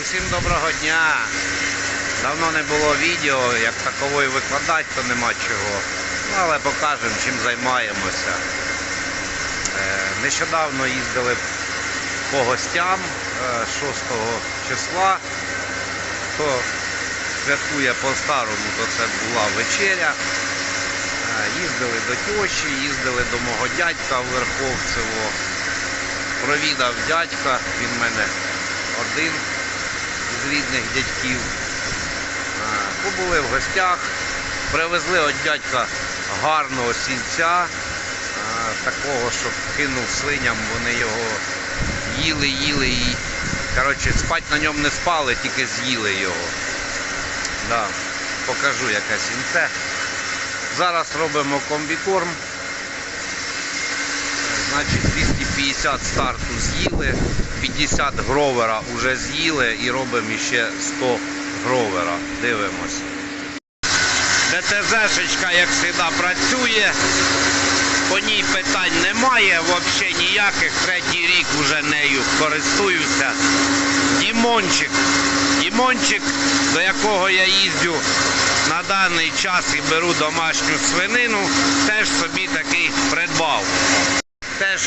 Усім доброго дня. Давно не було відео, як такової викладати, то нема чого. Ну, але покажемо, чим займаємося. Е, Нещодавно їздили по гостям е, 6 числа. Хто святкує по-старому, то це була вечеря. Е, Їздили до тьощі, їздили до мого дядька в Верховцево. Провідав дядька, він в мене один з рідних дядьків. Е, Побули в гостях, привезли від дядька гарного сінця, е, такого, що кинув свиням, вони його їли, їли і коротше, спати на ньому не спали, тільки з'їли його. Да, покажу яке сінце. Зараз робимо комбікорм. Значить 250 старту з'їли, 50 гровера вже з'їли і робимо ще 100 гровера. Дивимось. ДТЗ-шечка, як завжди, працює. По ній питань немає, взагалі ніяких. Третій рік вже нею користуюся. Дімончик. Дімончик, до якого я їздю на даний час і беру домашню свинину, теж собі такий придбав. Теж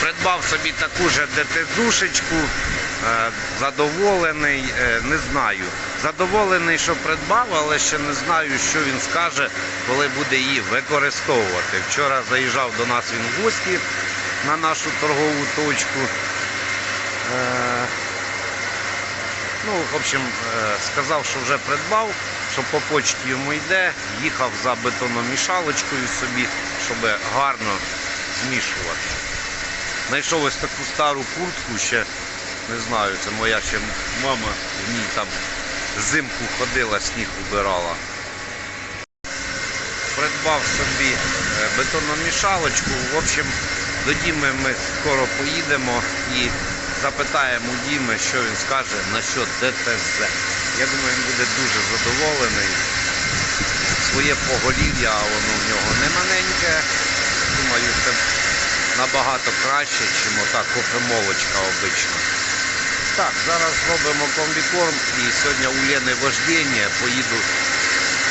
придбав собі таку ж ДТЗушечку, е, задоволений, е, не знаю. Задоволений, що придбав, але ще не знаю, що він скаже, коли буде її використовувати. Вчора заїжджав до нас він в гості на нашу торгову точку. Е, Ну, в общем, сказав, що вже придбав, що по почті йому йде, їхав за бетономішалочкою собі, щоб гарно змішувати. Знайшов ось таку стару куртку ще, не знаю, це моя ще мама в ній там взимку ходила, сніг убирала. Придбав собі е, бетономішалочку. В общем, до Діми ми скоро поїдемо і запитаємо Діми, що він скаже насчет ДТЗ. Я думаю, він буде дуже задоволений. Своє поголів'я, воно в нього не маленьке. Думаю, це набагато краще, ніж ота кофемолочка обична. Так, зараз робимо комбікорм і сьогодні у Лени вождення. Поїду,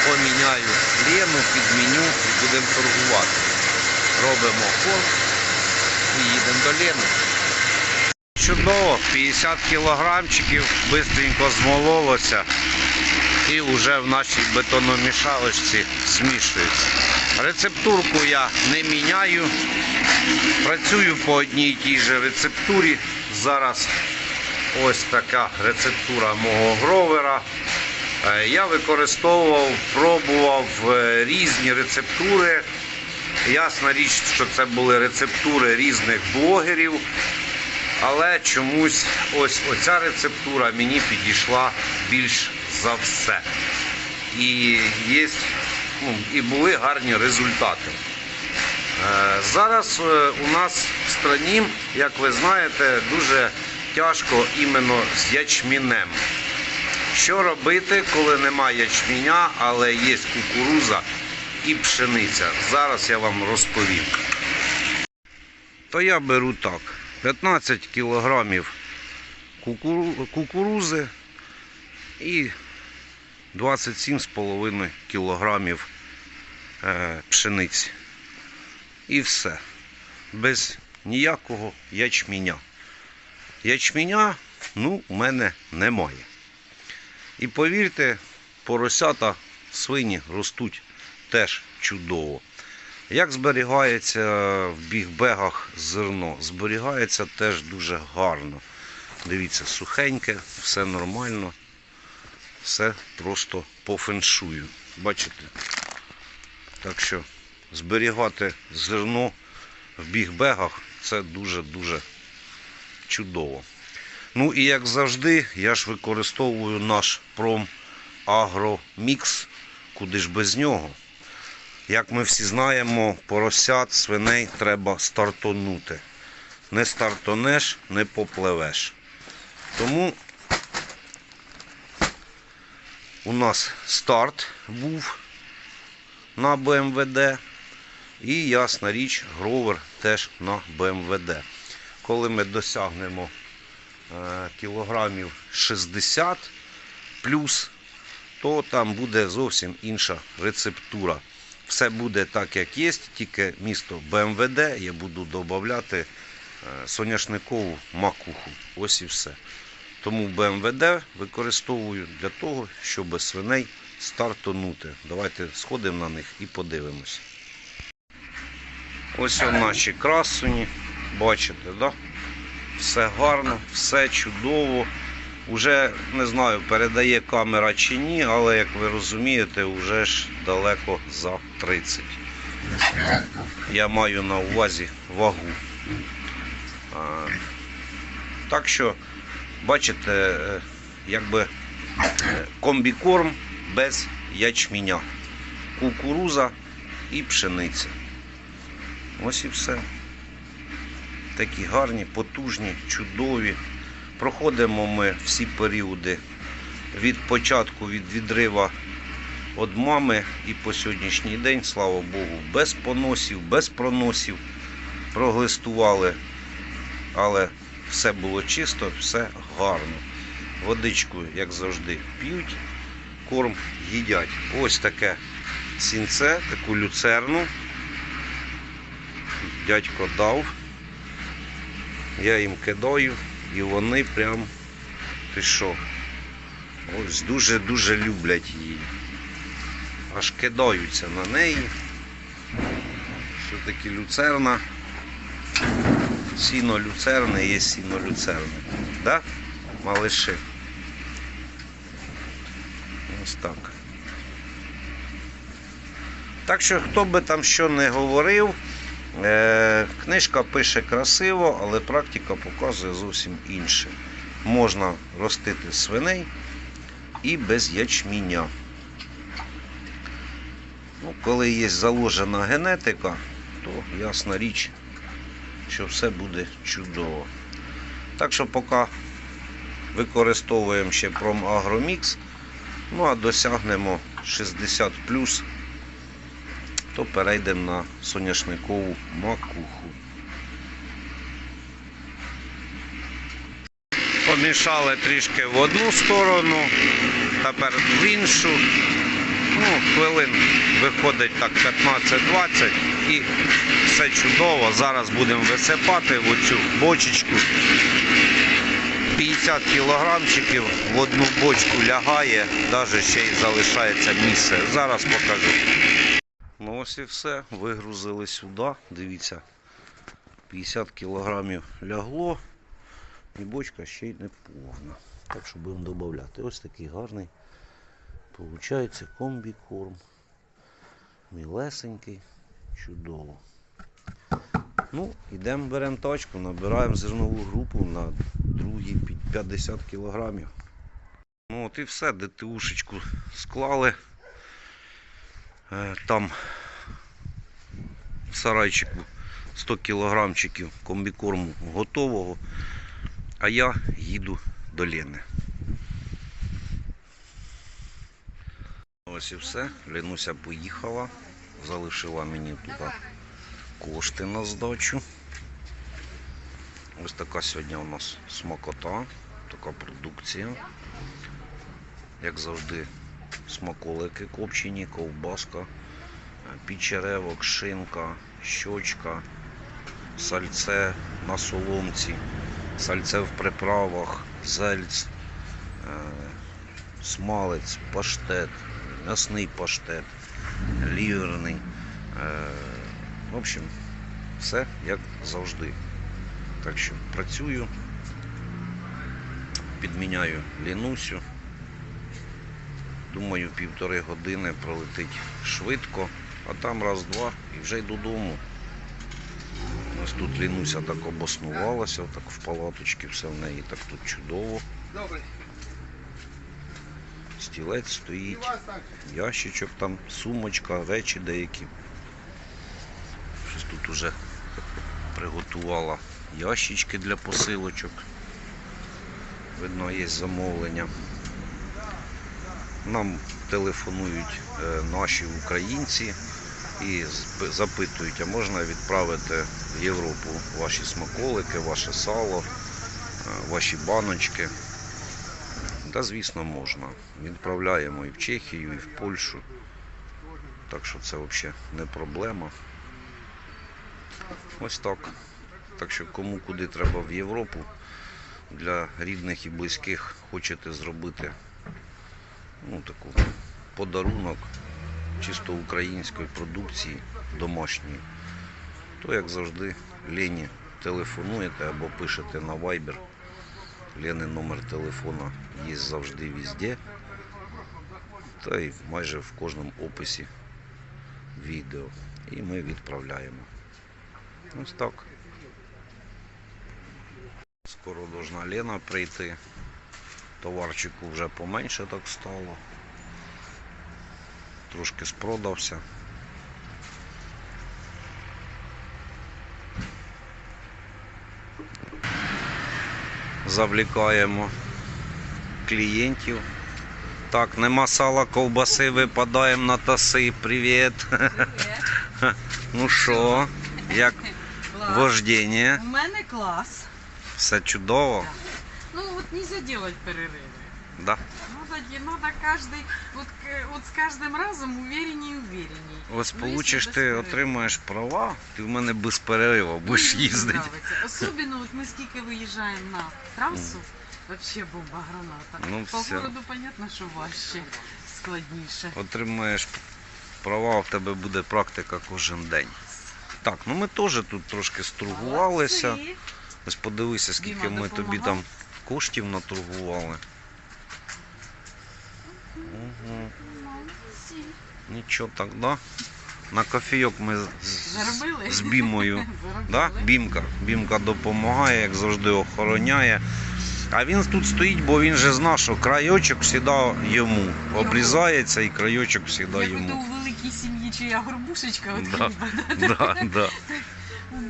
поміняю Лену, підміню і будемо торгувати. Робимо корм і їдемо до Лени. Чудово, 50 кілограмчиків швидко змололося і вже в нашій бетономішалочці змішується. Рецептурку я не міняю. Працюю по одній і тій же рецептурі. Зараз ось така рецептура мого гровера. Е, Я використовував, пробував е, різні рецептури. Ясна річ, що це були рецептури різних блогерів. Але чомусь ось оця рецептура мені підійшла більш за все. І є, і були гарні результати. Е, Зараз е, у нас в страні, як ви знаєте, дуже тяжко іменно з ячмінем. Що робити, коли немає ячміня, але є кукуруза і пшениця? Зараз я вам розповім. То я беру так. 15 кілограмів кукурузи і 27,5 кілограмів е, пшениці. І все. Без ніякого ячміня. Ячміня, ну, у мене немає. І повірте, поросята свині ростуть теж чудово. Як зберігається в бігбегах зерно? Зберігається теж дуже гарно. Дивіться, сухеньке, все нормально, все просто по феншую. Бачите? Так що зберігати зерно в бігбегах це дуже-дуже чудово. Ну і як завжди, я ж використовую наш пром Агромікс, куди ж без нього. Як ми всі знаємо, поросят, свиней треба стартонути. Не стартонеш, не попливеш. Тому у нас старт був на БМВД. І ясна річ, гровер теж на БМВД. Коли ми досягнемо е, кілограмів 60 плюс, то там буде зовсім інша рецептура. Все буде так, як є, тільки місто БМВД я буду додати е, соняшникову макуху. Ось і все. Тому БМВД використовую для того, щоб свиней стартонути. Давайте сходимо на них і подивимося. Ось наші красуні. Бачите, да? Все гарно, все чудово. Уже не знаю, передає камера чи ні, але як ви розумієте, вже ж далеко за 30. Я маю на увазі вагу. А, так що, бачите, е, якби е, комбікорм без ячменя. Кукуруза і пшениця. Ось і все. Такі гарні, потужні, чудові. Проходимо ми всі періоди від початку, від відрива від мами і по сьогоднішній день, слава Богу, без поносів, без проносів. Проглистували, але все було чисто, все гарно. Водичку, як завжди, п'ють, корм їдять. Ось таке сінце, таку люцерну. Дядько дав. Я їм кидаю, і вони прям що? Ось дуже-дуже люблять її. Аж кидаються на неї. Все-таки люцерна. Сіно люцерне є сіно люцерне. Да? Малиши. Ось так. Так що, хто би там що не говорив, е, книжка пише красиво, але практика показує зовсім інше. Можна ростити свиней і без ячміння. Ну, коли є заложена генетика, то ясна річ, що все буде чудово. Так що поки використовуємо ще промагромікс, ну а досягнемо 60 то перейдемо на соняшникову макуху. Помішали трішки в одну сторону, тепер в іншу. Ну, хвилин виходить так 15-20 і все чудово. Зараз будемо висипати в оцю бочечку. 50 кілограмчиків в одну бочку лягає, навіть ще й залишається місце. Зараз покажу. Ну ось і все, вигрузили сюди. Дивіться, 50 кілограмів лягло і бочка ще й не повна. Так що будемо додати. Ось такий гарний. Получається комбікорм. Мілесенький, чудово. Ну, йдемо, беремо тачку, набираємо зернову групу на другі під 50 кілограмів. Ну от і все, ДТУшечку склали. Е, Там в сарайчику 100 кілограмчиків комбікорму готового, а я їду до Лени. Ось і все. Ленуся поїхала, залишила мені туди кошти на здачу. Ось така сьогодні у нас смакота, така продукція. Як завжди, смаколики копчені, ковбаска, пічеревок, шинка, щочка, сальце на соломці, сальце в приправах, зельць, е, смалець, паштет, м'ясний паштет, ліверний. Е, В общем, все як завжди. Так що працюю, підміняю лінусю. Думаю, півтори години пролетить швидко, а там раз-два і вже й додому. Ось тут Лінуся так обоснувалася, так в палаточці, все в неї так тут чудово. Стілець стоїть, ящичок там, сумочка, речі деякі. Щось тут уже приготувала ящички для посилочок. Видно, є замовлення. Нам телефонують е, наші українці і запитують, а можна відправити в Європу ваші смаколики, ваше сало. Е, ваші баночки. Та, звісно, можна. Відправляємо і в Чехію, і в Польщу. Так що це взагалі не проблема. Ось так. Так що кому куди треба в Європу, для рідних і близьких хочете зробити ну, таку подарунок чисто української продукції домашньої, то як завжди Лені телефонуєте або пишете на Viber. Лени номер телефона є завжди везде. Та й майже в кожному описі відео. І ми відправляємо. Ось так. Скоро должна Лена прийти. Товарчику вже поменше так стало. Трошки спродався. Завлікаємо клієнтів. Так, нема сала, ковбаси, випадаємо на таси. Привіт. Ну що, як вождіння? У мене клас Все чудово? Ну вот нельзя делать перерывы. Да. Надо, де- надо каждый, вот, к- вот с каждым разом уверенней и уверенней. Ось Ну, получиш якщо без ти, перерив. отримаєш права, ти в мене без перерива будеш Мені їздити. нравиться. Особенно вот мы скільки виїжджаємо на трасу, вообще бомба граната. Ну, По все. городу понятно, що важче, складніше. Отримаєш права, в тебе буде практика кожен день. Так, ну ми теж тут трошки стургувалися. Молодці. Ось подивися, скільки Діма ми тобі там коштів наторгували. Угу. Нічого так, да? На кофійок ми з, Заробили? з Бімою. Да? Бімка. Бімка допомагає, як завжди охороняє. А він тут стоїть, бо він же знає, що крайочок завжди йому. Обрізається і крайочок завжди Як йому. у великій сім'ї, чия горбушечка от Да. хліба. да? Да,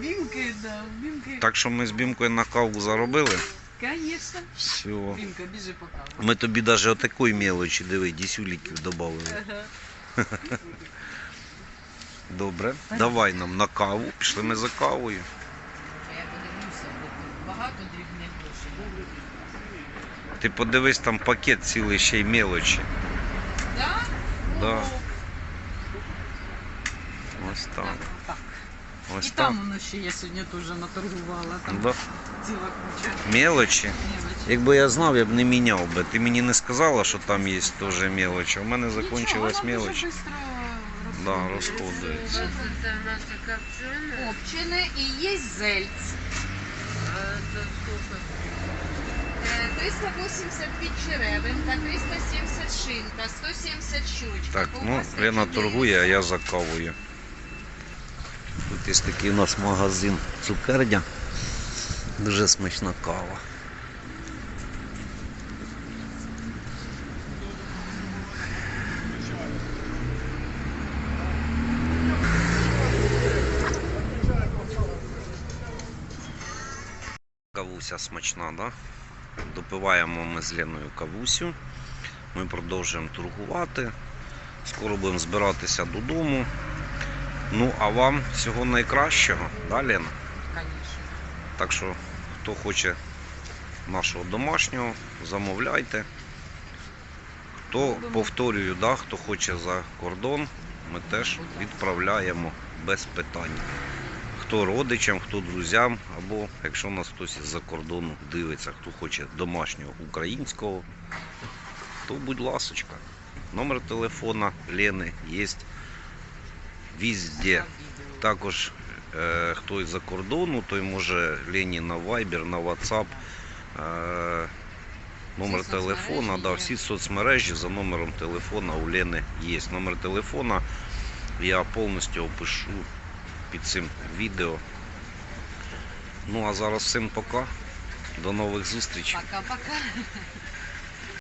Бімки, да, Бімки. Так що ми з Бімкою на каву заробили. Конечно. Все. Бімка, біжи по каву. Ми тобі навіть отакої мелочі, диви, дісюліків додали. Ага. Добре, давай нам на каву. Пішли ми за кавою. Я подивлюся, бо багато дрібних грошей. Ти подивись, там пакет цілий ще й мелочі. Да? Да. Ось так. Ось І так. там воно ще я сьогодні теж наторгувала. Там Да. ціла куча Мелочі. мелочі. Якби я знав, я б не міняв би. Ти мені не сказала, що там є теж мелочі. У мене Нічого, мелочь. Дуже швидко Да, розходується. Это у нас копченое? Копчене і є зельць. А это сколько? Е, 385 черевинка, 370 шинка, 170 щучка. Так, ну, ковбаса Лена 400. торгує, а я за кавою. Тут є такий у нас магазин цукерня. Дуже смачна кава. Кавуся смачна, да? Допиваємо ми з Леною кавусю. Ми продовжуємо торгувати. Скоро будемо збиратися додому. Ну, а вам всього найкращого, да, Лена? Конечно. Так що, хто хоче нашого домашнього, замовляйте. Хто, повторюю, да, хто хоче за кордон, ми теж відправляємо без питань. Хто родичам, хто друзям, або якщо нас хтось із-за кордону дивиться, хто хоче домашнього українського, то будь ласочка. Номер телефона Лени є везде. Також е, хто із-за кордону, той може Лені на Viber, на WhatsApp. Е, номер телефона, да, всі соцмережі за номером телефона у Лени є. Номер телефона я повністю опишу під цим відео. Ну а зараз всім пока. До нових зустрічей. Пока-пока.